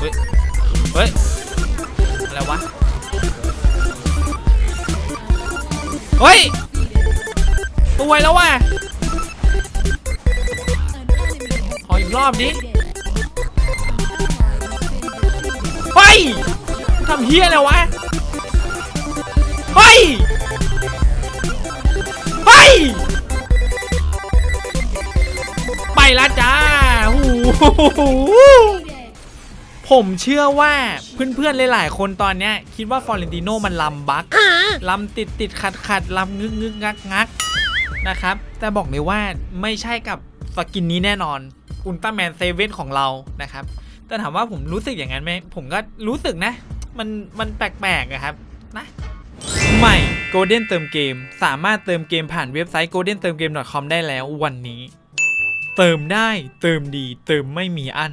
เฮ้ย เฮ้ย อะไรวะ เฮ้ย ตัวแล้วว่ะ ขออีกรอบดิเฮ้ยทำเฮียอะไรวะ เฮ้ย เฮ้ย ไปละจ้า หู ผมเชื่อว่าเพื่อนๆหลายๆคนตอนเนี้ยคิดว่าฟอร์เรนติโนมันลำบักลำติดติดขัดขัดๆลำงึกงึกงักงักนะครับ แต่บอกเลยว่าไม่ใช่กับสกินนี้แน่นอนอุลตร้าแมนเซเว่นของเรานะครับ แต่ถามว่าผมรู้สึกอย่างนั้นไหมผมก็รู้สึกนะ มันมันแปลกๆอะครับนะใหม่ Golden เติมเกม สามารถเติมเกมผ่านเว็บไซต์ golden เติมเกม .com ได้แล้ววันนี้ เติมได้เติมดีเติมไม่มีอัน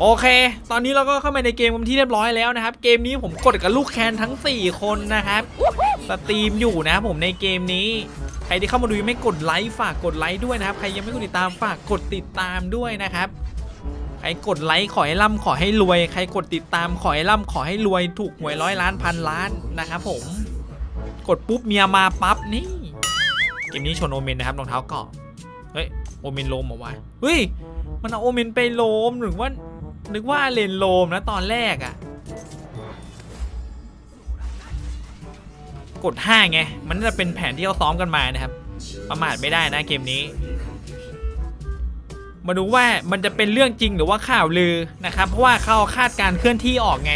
โอเค ตอนนี้เราก็เข้ามาในเกมกันที่เรียบร้อยแล้วนะครับ เกมนี้ผมกดกับลูกแคนทั้ง 4 คนนะครับ สตรีมอยู่นะครับผมในเกมนี้ ใครที่เข้ามาดูยังไม่กดไลค์ฝากกดไลค์ด้วยนะครับ ใครยังไม่กดติดตามฝากกดติดตามด้วยนะครับ ใครกดไลค์ขอให้ร่ำขอให้รวย ใครกดติดตามขอให้ร่ำขอให้รวย ถูกหวยร้อยล้านพันล้านนะครับผม กดปุ๊บเมียมาปั๊บนี่ เกมนี้ชนโอเมนนะครับรองเท้าเกาะ เฮ้ยโอเมนโลมเหรอวะเฮ้ย มันเอาโอเมนไปโลมหรือว่า นึกว่าเลนโลมนะตอนแรกอะกด5ไง มันจะเป็นแผนที่เขาซ้อมกันมานะครับ ประมาทไม่ได้นะเกมนี้ มาดูว่ามันจะเป็นเรื่องจริงหรือว่าข่าวลือนะครับ เพราะว่าเขาคาดการเคลื่อนที่ออกไง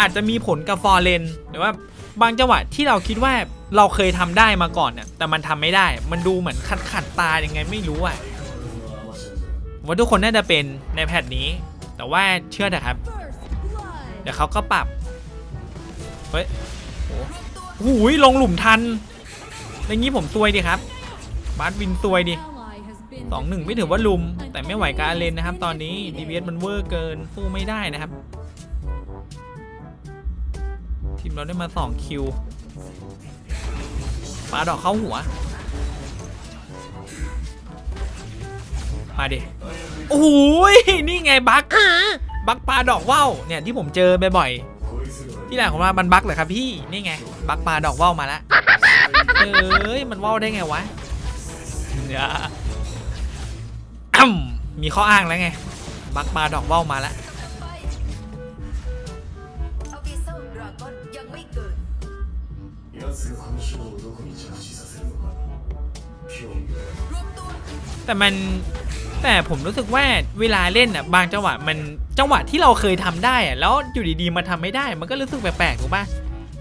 อาจจะมีผลกับฟอร์เรนหรือว่าบางจังหวะที่เราคิดว่าเราเคยทำได้มาก่อนเนี่ยแต่มันทำไม่ได้ มันดูเหมือนขัดขัดตายังไงไม่รู้อะว่าทุกคนน่าจะเป็นในแพทนี้ แต่ว่าเชื่อเถอะครับ เดี๋ยวเขาก็ปรับ เฮ้ยโอ้โหหูยลงหลุมทันอย่างนี้ผมซวยดิครับ บาสวินซวยดิสองหนึ่งไม่ถือว่าลุม แต่ไม่ไหวกับอาเลนนะครับ ตอนนี้ DBS มันเวอร์เกินสู้ไม่ได้นะครับ ทีมเราได้มา2คิวปาดอกเข้าหัว มาดิ โอ้ยนี่ไงบั๊กบั๊กปลาดอกว่าวเนี่ยที่ผมเจอบ่อยๆที่ไหนของมันบั๊กเหรอครับพี่นี่ไงบั๊กปลาดอกว่าวมาละเอ้ยมันว่าวได้ไงวะมีข้ออ้างแล้วไง บั๊กปลาดอกว่าวมาละแต่มัน แต่ผมรู้สึกว่าเวลาเล่นอะบางจังหวะมันจังหวะที่เราเคยทำได้อะแล้วอยู่ดีๆมาทำไม่ได้ มันก็รู้สึกแปลกๆถูกปะ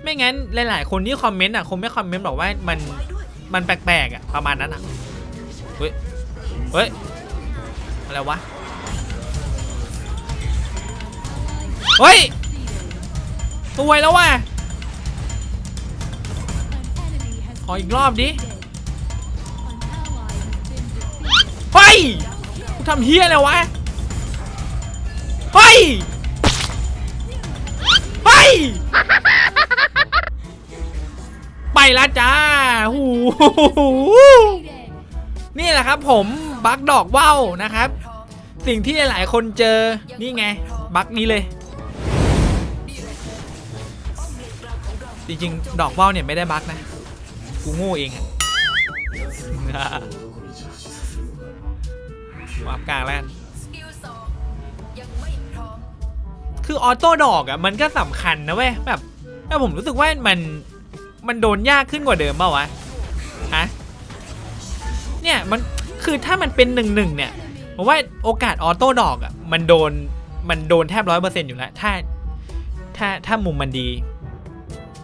ไม่งั้นหลาย ๆ คนที่คอมเมนต์อะคงไม่คอมเมนต์บอกว่ามันมันแปลกๆอะประมาณนั้นอะเฮ้ยเฮ้ยอะไรวะเฮ้ยสวยแล้วว่ะขออีกรอบดิเฮ้ย ทำเฮียอะไรวะเฮ้ยเฮ้ยไปละจ้าหูนี่แหละครับผมบักดอกว่าวนะครับ สิ่งที่หลายๆคนเจอนี่ไง บักนี้เลย จริงๆ ดอกว่าวเนี่ยไม่ได้บักนะ กูโง่เองอะ วาร์ปกลางแล้วกันสกิลสองยังไม่พร้อมคือออโต้ดอกอะมันก็สำคัญนะเว้ยแบบแต่ผมรู้สึกว่ามันมันโดนยากขึ้นกว่าเดิมเปล่าวะฮะเนี่ยมันคือถ้ามันเป็นหนึ่งหนึ่งเนี่ยผมว่าโอกาสออโต้ดอกอะมันโดนมันโดนแทบร้อยเปอร์เซ็นต์อยู่แล้วถ้าถ้าถ้ามุมมันดี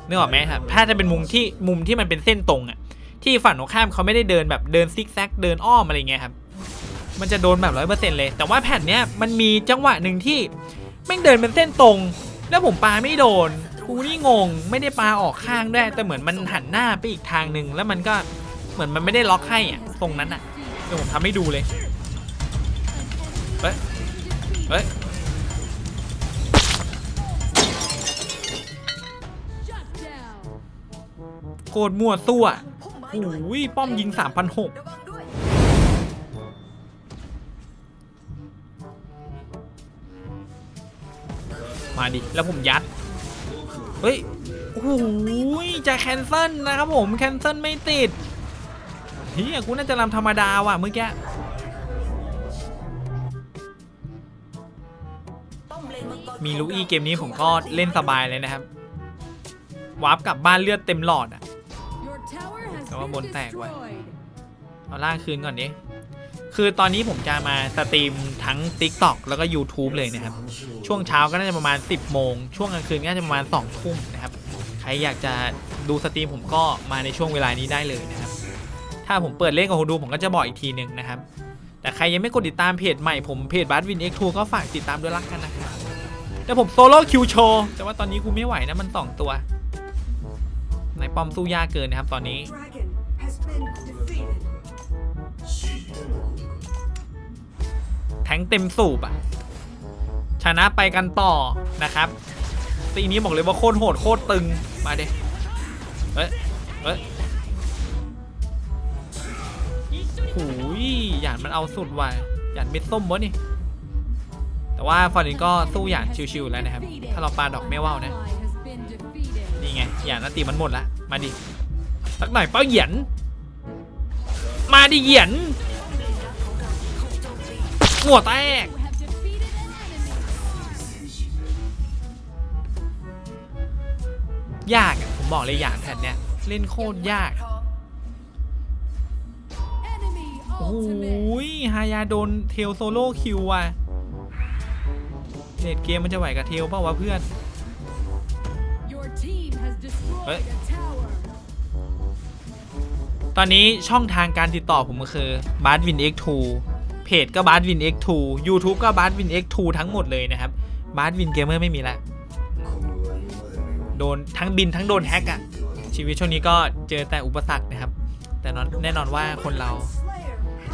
นึกออกไหมครับ ถ้าจะเป็นมุมที่มุมที่มันเป็นเส้นตรงอะที่ฝั่งตรงข้ามเขาไม่ได้เดินแบบเดินซิกแซกเดินอ้อมอะไรเงี้ยครับ มันจะโดนแบบร้อยเปอร์เซ็นต์เลย แต่ว่าแผ่นเนี้ยมันมีจังหวะหนึ่งที่แม่งเดินเป็นเส้นตรง แล้วผมปาไม่โดน กูนี่งง ไม่ได้ปลาออกข้างด้วยแต่เหมือนมันหันหน้าไปอีกทางหนึ่งแล้วมันก็เหมือนมันไม่ได้ล็อกให้อะตรงนั้นอะเดี๋ยวผมทำให้ดูเลยเฮ้ยเฮ้ยโคตรมั่วซั่วโอด้วย้ยป้อมยิง 3,600 มาดิ แล้วผมยัด เฮ้ย โอ้โหจะแคนเซิลนะครับผม แคนเซิลไม่ติดเฮียกูน่าจะรำธรรมดาว่ะเมื่อกี้ป้อมเลนมังกรมีลูอี้เกมนี้ผมก็เล่นสบายเลยนะครับ วาร์ปกลับบ้านเลือดเต็มหลอดอะแต่ว่าบนแตกไว้เอาล่างคืนก่อนดิ คือตอนนี้ผมจะมาสตรีมทั้ง TikTok แล้วก็ YouTube เลยนะครับ ช่วงเช้าก็น่าจะประมาณ 10 โมง ช่วงกลางคืนก็น่าจะประมาณ2ทุ่มนะครับ ใครอยากจะดูสตรีมผมก็มาในช่วงเวลานี้ได้เลยนะครับ ถ้าผมเปิดเล่นกับคนดูผมก็จะบอกอีกทีหนึ่งนะครับ แต่ใครยังไม่กดติดตามเพจใหม่ผมเพจบัสวิน X2 ก็ฝากติดตามด้วยละกันนะครับเดี๋ยวผมโซโล่คิวโชว์แต่ว่าตอนนี้กูไม่ไหวนะมัน2ตัวในป้อมสู้ยากเกินนะครับตอนนี้ แทงเต็มสูบอะชนะไปกันต่อนะครับตีนี้บอกเลยว่าโคตรโหดโคตรตึงมาเด้เอ้ยเอ้ยหูยหยานมันเอาสุดว่ะหยานเม็ดส้มวะนี่ แต่ว่าฟอร์ดินก็สู้หยานชิวๆแล้วนะครับ ถ้าเราปาดอกไม่ว่าวนะนี่ไงหยานนตีมันหมดละมาดิสักหน่อยเป้าเหยียน มาดิเหยียน หัวแตกยากอะผมบอกเลยอย่างแผ่นเนี้ยเล่นโคตรยากโอ้หยฮายาโดนเทลโซโล่คิวว่ะเลดเกมมันจะไหวกับเทลเปล่าวะเพื่อนเฮ้ยตอนนี้ช่องทางการติดต่อผมก็คือ b a r t w i n X2 เพจก็ b a r t w i n X2 YouTube ก็ b a r t w i n X2 ทั้งหมดเลยนะครับ b a r t w i n Gamer ไม่มีละโดนทั้งบินทั้งโดนแฮกอะชีวิตช่วงนี้ก็เจอแต่อุปสรรคนะครับ แต่นแน่นอนว่าคนเรา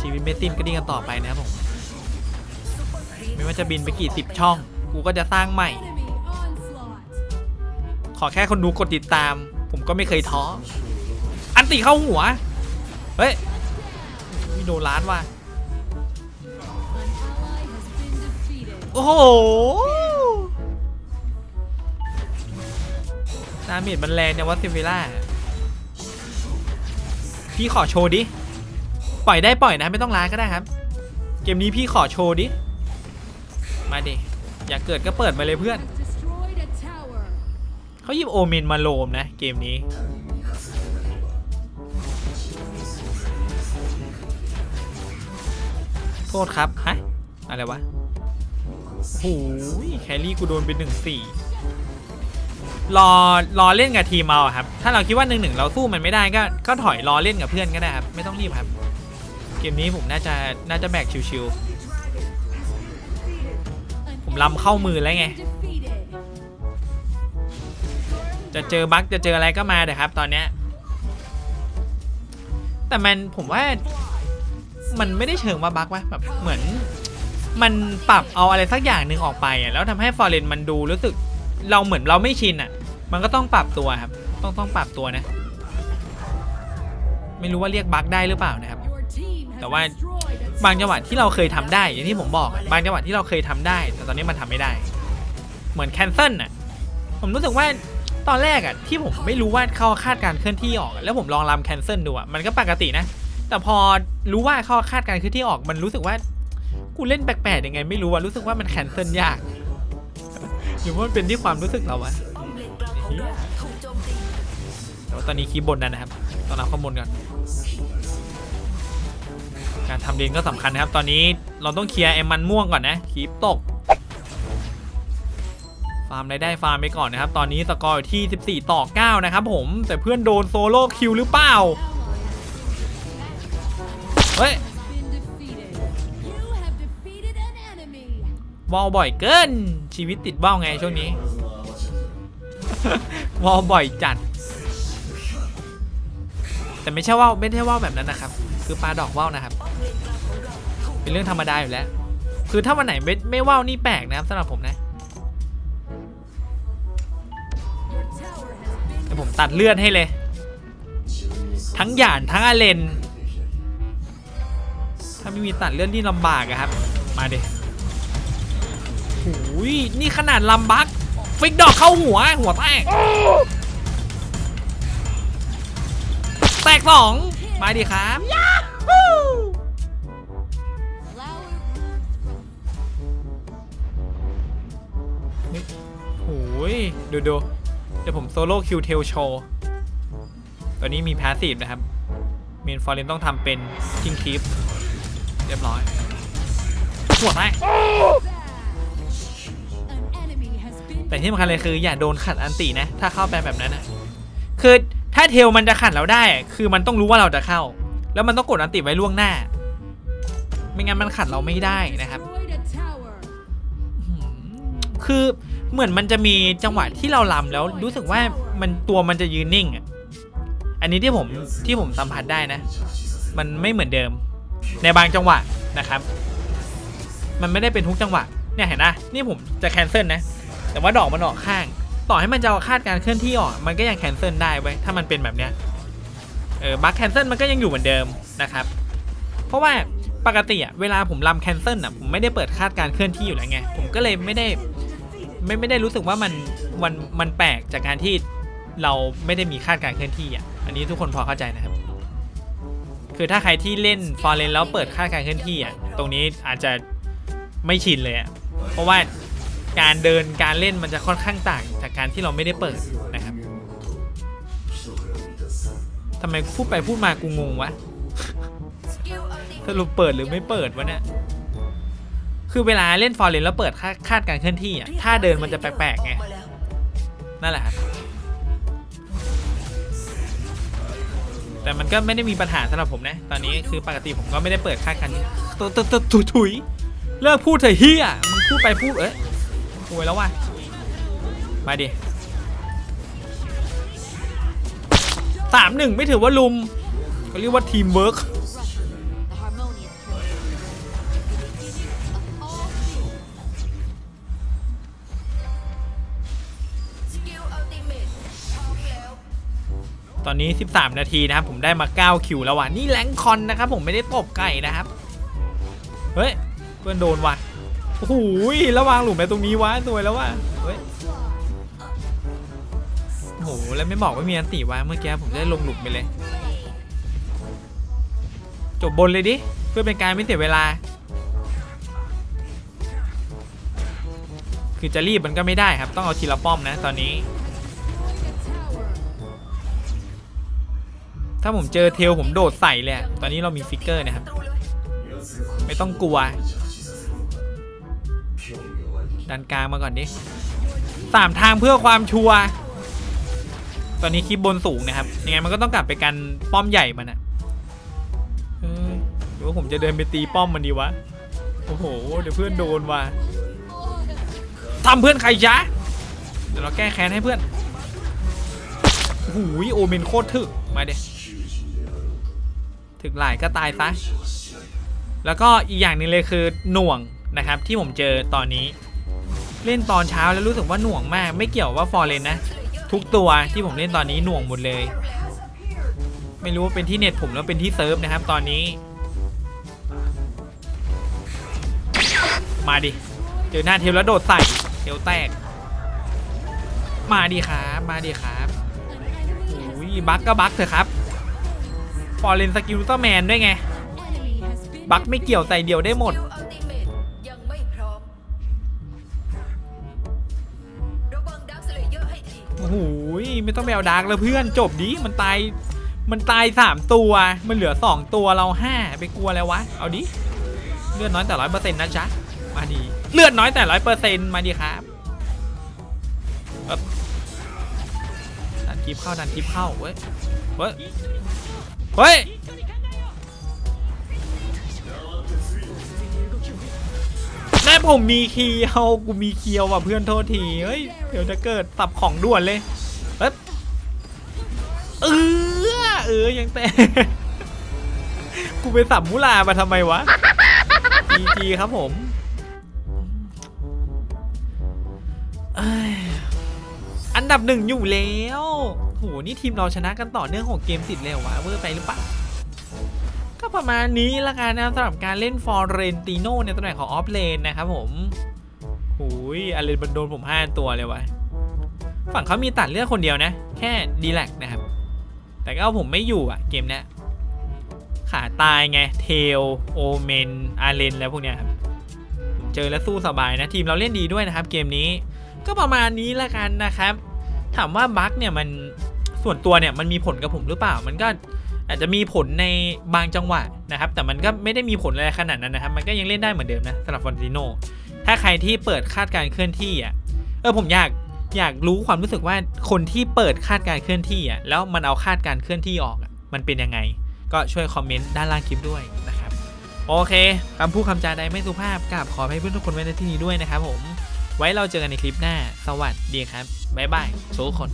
ชีวิตไม่สิ้นก็ดิ้นกันต่อไปนะครับผมไม่ว่าจะบินไปกี่สิบช่อง กูก็จะสร้างใหม่ ขอแค่คนดูกดติดตาม ผมก็ไม่เคยท้อ อันติเข้าหัว เฮ้ย มีโดนล้านว่ะ โอ้โหดาเมจมันแรงเนี่ยว่าซิเวล่าพี่ขอโชว์ดิ ปล่อยได้ปล่อยนะไม่ต้องล้าก็ได้ครับ เกมนี้พี่ขอโชว์ดิ มาดิ อยากเกิดก็เปิดมาเลยเพื่อน เขาหยิบโอเมนมาโลมนะเกมนี้ โทษครับ ฮะ อะไรวะ โอ้ยแครี่กูโดนเป็นหนึ่งสี่รอรอเล่นกับทีมเอาครับ ถ้าเราคิดว่าหนึ่งหนึ่งเราสู้มันไม่ได้ก็ก็ถอยรอเล่นกับเพื่อนก็ได้ครับ ไม่ต้องรีบครับ เกมนี้ผมน่าจะน่าจะแบกชิวๆผมลำเข้ามือแล้วไง จะเจอบั๊กจะเจออะไรก็มาเถอะครับ ตอนเนี้ยแต่มันผมว่ามันไม่ได้เชิงว่าบั๊กวะแบบเหมือน มันปรับเอาอะไรสักอย่างหนึ่งออกไปอะแล้วทำให้ฟอร์เรนมันดูรู้สึกเราเหมือนเราไม่ชินอะ มันก็ต้องปรับตัวครับ ต้องต้องปรับตัวนะ ไม่รู้ว่าเรียกบั๊กได้หรือเปล่านะครับ แต่ว่าบางจังหวะที่เราเคยทำได้ อย่างที่ผมบอกบางจังหวะที่เราเคยทำได้ แต่ตอนนี้มันทำไม่ได้ เหมือนแคนเซิลอะผมรู้สึกว่าตอนแรกอะที่ผมไม่รู้ว่าเขาคาดการเคลื่อนที่ออกแล้วผมลองรำแคนเซิลดูอะมันก็ปกตินะ แต่พอรู้ว่าเขาคาดการเคลื่อนที่ออกมันรู้สึกว่า กูเล่นแปลกๆยังไงไม่รู้ว่ารู้สึกว่ามันแคนเซิลยากหรือว่ามันเป็นที่ความรู้สึกเราวะแต่ว่าตอนนี้คีย์บนนั้นนะครับต้องเอาข้อมูลก่อนการทำเลนก็สำคัญนะครับ ตอนนี้เราต้องเคลียร์ไอ้มันม่วงก่อนนะคีบตก ฟาร์มรายได้ฟาร์มไปก่อนนะครับ ตอนนี้สกอร์อยู่ที่ 14 ต่อ 9 นะครับผม แต่เพื่อนโดนโซโล่คิวหรือเปล่า วอลบ่อยเกิน ชีวิตติดว่าวไงช่วงนี้ วอลบ่อยจัด แต่ไม่ใช่ว่าไม่ใช่ว่าแบบนั้นนะครับ คือปลาดอกว่าวนะครับ เป็นเรื่องธรรมดาอยู่แล้ว คือถ้าวันไหนไม่ไม่ว่าวนี่แปลกนะสำหรับผมนะเดี๋ยวผมตัดเลือดให้เลย ทั้งหยานทั้งอาเลนถ้าไม่มีตัดเลือดนี่ลำบากอะครับ มาเดิ หูยนี่ขนาดลำบักฟิกดอกเข้าหัวหัวแตกแตกสองมาดิครับโอ้ยดูดูเดี๋ยวผมโซโล่คิวเทลโชว์ตัวนี้มีแพสซีฟนะครับเมนฟอร์เรนต้องทำเป็นคิงคีฟเรียบร้อยหัวได้ แต่ที่สำคัญเลยคืออย่าโดนขัดอันตินะ ถ้าเข้าไปแบบนั้นนะคือถ้าเทลมันจะขัดเราได้ คือมันต้องรู้ว่าเราจะเข้า แล้วมันต้องกดอันติไว้ล่วงหน้า ไม่งั้นมันขัดเราไม่ได้นะครับ คือเหมือนมันจะมีจังหวะที่เราลำแล้วรู้สึกว่ามันตัวมันจะยืนนิ่งอะอันนี้ที่ผมที่ผมสัมผัสได้นะ มันไม่เหมือนเดิม ในบางจังหวะนะครับ มันไม่ได้เป็นทุกจังหวะเนี่ยเห็นนะนี่ผมจะแคนเซิลนะ แต่ว่าดอกมันออกข้าง ต่อให้มันจะเอาคาดการเคลื่อนที่ออก มันก็ยังแคนเซิลได้ไว้ถ้ามันเป็นแบบเนี้ยเออบัคแคนเซิลมันก็ยังอยู่เหมือนเดิมนะครับ เพราะว่าปกติอะเวลาผมลำแคนเซิลอะผมไม่ได้เปิดคาดการเคลื่อนที่อยู่แล้วไง ผมก็เลยไม่ได้ไม่ไม่ได้รู้สึกว่ามันมันมันแปลกจากการที่เราไม่ได้มีคาดการเคลื่อนที่อะ อันนี้ทุกคนพอเข้าใจนะครับ คือถ้าใครที่เล่นฟอร์เรนแล้วเปิดคาดการเคลื่อนที่อะ ตรงนี้อาจจะไม่ชินเลยอะ เพราะว่า การเดินการเล่นมันจะค่อนข้างต่างจากการที่เราไม่ได้เปิดนะครับทำไมพูดไปพูดมากูงงวะสรุปเปิดหรือไม่เปิดวะเนี่ยคือเวลาเล่นฟอร์เรนแล้วเปิดคาดคาดการเคลื่อนที่อะถ้าเดินมันจะแปลกๆไงนั่นแหละครับแต่มันก็ไม่ได้มีปัญหาสำหรับผมนะ ตอนนี้คือปกติผมก็ไม่ได้เปิดค่ากันตัวตัวตัวถุยถุยเลิกพูดเถอะเฮียมึงพูดไปพูดเอ้ย ป่วยแล้วว่ะมาดิสามหนึ่งไม่ถือว่าลุมเขาเรียกว่าทีมเวิร์กตอมแล้วตอนนี้ 13 นาทีนะครับ ผมได้มา 9 คิวแล้วว่ะ นี่แรงคอนนะครับ ผมไม่ได้ตบไก่นะครับ เฮ้ย เพื่อนโดนว่ะ โอ้โหยระวังหลุมในตรงนี้วะสวยแล้วว่ะเฮ้ยโอ้โหแล้วไม่บอกว่ามีอันติวะเมื่อกี้ผมได้ลงหลุมไปเลย จบบนเลยดิ เพื่อเป็นการไม่เสียเวลา คือจะรีบมันก็ไม่ได้ครับ ต้องเอาทีละป้อมนะตอนนี้ ถ้าผมเจอเทลผมโดดใส่เลยอะตอนนี้เรามีฟิกเกอร์นะครับ ไม่ต้องกลัว ดันกลางมาก่อนดิสามทางเพื่อความชัวร์ตอนนี้คลิปบนสูงนะครับยังไงมันก็ต้องกลับไปกันป้อมใหญ่มันอะหรือว่าผมจะเดินไปตีป้อมมันดีวะโอ้โหเดี๋ยวเพื่อนโดนว่ะทำเพื่อนใครจ๊ะเดี๋ยวเราแก้แค้นให้เพื่อนโอ้โอเมนโคตรถึกมาเด็ถึกหลายก็ตายซะแล้วก็อีกอย่างนึงเลยคือหน่วงนะครับที่ผมเจอตอนนี้ เล่นตอนเช้าแล้วรู้สึกว่าหน่วงมาก ไม่เกี่ยวว่าฟอร์เรนนะ ทุกตัวที่ผมเล่นตอนนี้หน่วงหมดเลย ไม่รู้ว่าเป็นที่เน็ตผมแล้วเป็นที่เซิร์ฟนะครับ ตอนนี้ มาดิ เจอหน้าเทลแล้วโดดใส่เทลแตก มาดิครับมาดิครับโอ้ยบักก็บักเถอะครับฟอร์เรนสกิลเตอร์แมนด้วยไง บักไม่เกี่ยวใส่เดียวได้หมด โหไม่ต้องไปเอาดาร์กแล้วเพื่อนจบดิมันตายมันตายสามตัวมันเหลือสองตัวเราห้าไปกลัวแล้ววะเอาดิเลือดน้อยแต่ร้อยเปอร์เซ็นต์นะจ๊ะมาดีเลือดน้อยแต่ร้อยเปอร์เซ็นต์มาดีครับดันคลิปเข้าดันคลิปเข้าเว้ยเฮ้ยเฮ้ย ผมมีเคียวกูมีเคียวว่ะเพื่อนโทษทีเฮ้ยเดี๋ยวจะเกิดสับของด่วนเลยเอ๊บเออเออยังแต่กูไปสับมุลามาทำไมวะจีจีครับผมอันดับหนึ่งอยู่แล้วโหนี่ทีมเราชนะกันต่อเนื่องของเกมติดเลยวะเวอร์ไปหรือปล่า ก็ประมาณนี้ละกันนะสำหรับการเล่นฟอร์เรนติโนในตำแหน่งของออฟเลนนะครับผมหูยอาเลนบันโดนผม5ตัวเลยวะฝั่งเขามีตัดเลือกคนเดียวนะ แค่ดีแลกนะครับ แต่ก็เอาผมไม่อยู่อะเกมเนี้ยขาตายไง เทล โอเมน อาเลน แล้วพวกเนี้ยครับเจอแล้วสู้สบายนะ ทีมเราเล่นดีด้วยนะครับ เกมนี้ ก็ประมาณนี้ละกันนะครับ ถามว่าบั๊กเนี่ยมันส่วนตัวเนี่ยมันมีผลกับผมหรือเปล่า มันก็ อาจจะมีผลในบางจังหวะนะครับ แต่มันก็ไม่ได้มีผลอะไรขนาดนั้นนะครับ มันก็ยังเล่นได้เหมือนเดิมนะสำหรับฟอนติโนถ้าใครที่เปิดคาดการเคลื่อนที่อะเออผมอยากอยากรู้ความรู้สึกว่าคนที่เปิดคาดการเคลื่อนที่อะแล้วมันเอาคาดการเคลื่อนที่ออกอะมันเป็นยังไง ก็ช่วยคอมเมนต์ด้านล่างคลิปด้วยนะครับ โอเคคำพูดคำจาใดไม่สุภาพกราบขอให้เพื่อนทุกคนไว้ในที่นี้ด้วยนะครับผมไว้เราเจอกันในคลิปหน้า สวัสดีครับ บ๊ายบายทุกคน